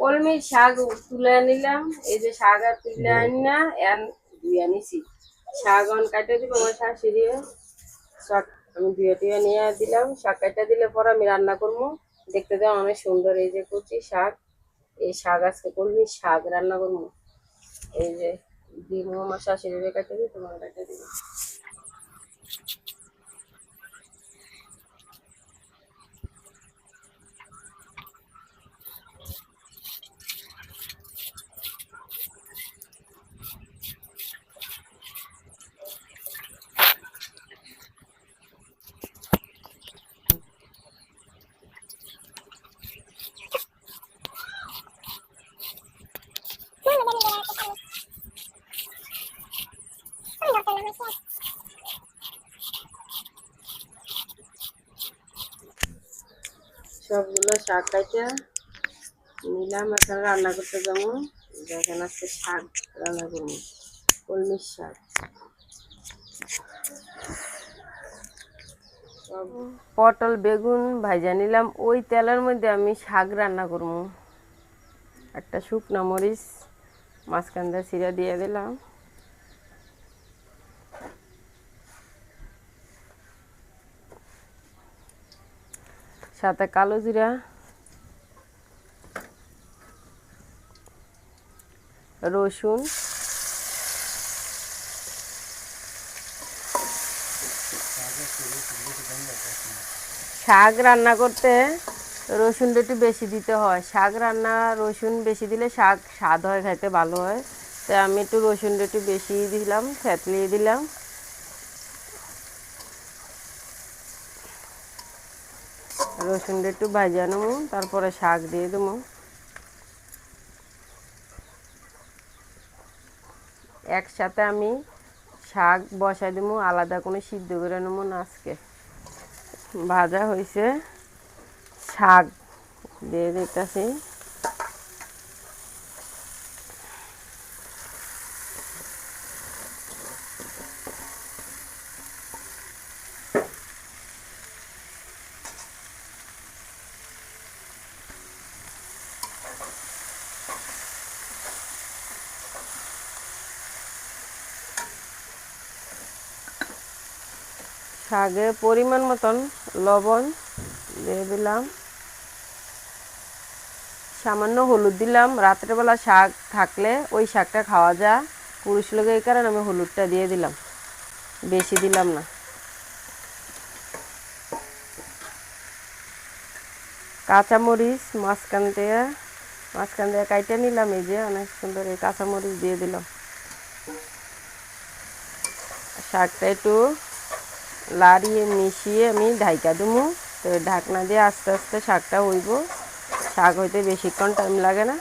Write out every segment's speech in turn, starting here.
কলমি শাক তুলে নিলাম। এই যে শাক আর তুলে আনি না এন ধুয়ে আনিছি। শাক অন কাটে দিব আমার শাশুড়ি শাক আমি ধুয়ে টুয়ে নিয়ে দিলাম। শাক কাটে দিলে পর আমি রান্না করব। দেখতে দেওয়া অনেক সুন্দর এই যে কচি শাক। এই শাক আজকে কলমি শাক রান্না করব। এই যে দিব আমার শাশুড়ি কাটে দিই তোমার কাটে দিব। সবগুলো শাক কাটে। নিলাম, এখন রান্না করতে যাব। দেখেন আজকে শাক রান্না করব। কলমির শাক। পটল, বেগুন ভাজা নিলাম। ওই তেলের মধ্যে আমি শাক রান্না করব। একটা শুকনা মরিচ মাঝখান দিয়ে দিয়ে দিলাম। সাথে কালো জিরা। রসুন। শাক রান্না করতে রসুনটা একটু বেশি দিতে হয়। শাক রান্না, রসুন বেশি দিলে শাক স্বাদ হয়, খাইতে ভালো হয়। তো আমি একটু রসুনটা একটু বেশি দিলাম থেতলিয়ে দিলাম। রসুনটা একটু ভাজা নেব, তারপরে শাক দিয়ে দেবো। একসাথে আমি শাক বসাই দেবো, আলাদা কোনো সিদ্ধ করে নেব না আজকে। ভাজা হয়েছে শাক, দিয়ে দিতেছি। শাকে পরিমাণ মতন লবণ দিয়ে দিলাম। সামান্য হলুদ দিলাম। রাত্রেবেলা শাক থাকলে ওই শাকটা খাওয়া যায়। পুরুষ লোকের এই কারণে আমি হলুদটা দিয়ে দিলাম। বেশি দিলাম না। কাঁচামরিচ মাঝখান দিয়ে মাঝখান দিয়ে কাইটে নিলাম। এই যে অনেক সুন্দর এই কাঁচামরিচ দিয়ে দিলাম। শাকটা একটু লাড়িয়ে মিশিয়ে আমি ঢাইকা দেবো। তো ঢাকনা দিয়ে আস্তে আস্তে শাকটা হইব শাক হইতে বেশিক্ষণ টাইম লাগে না।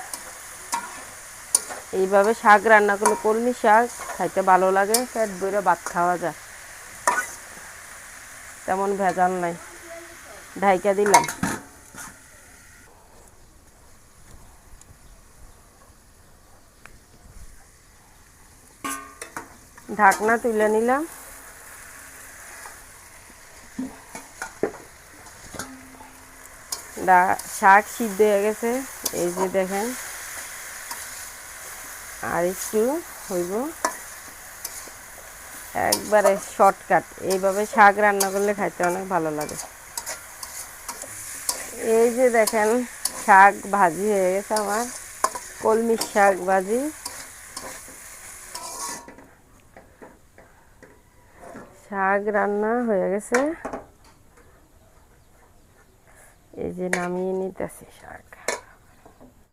এইভাবে শাক রান্না করলে কলমি শাক খাইতে ভালো লাগে, পেট ভরে ভাত খাওয়া যায়। তেমন ভেজাল নাই। ঢাইকা দিলাম। ঢাকনা তুলে নিলাম। শাক সিদ্ধ হয়ে গেছে। এই যে দেখেন। আর একটু হইব। একবারে শর্টকাট। এইভাবে শাক রান্না করলে খাইতে অনেক ভালো লাগে। এই যে দেখেন, শাক ভাজি হয়ে গেছে আমার। কলমির শাক ভাজি। শাক রান্না হয়ে গেছে। এই যে নামিয়ে নিতেছি শাক।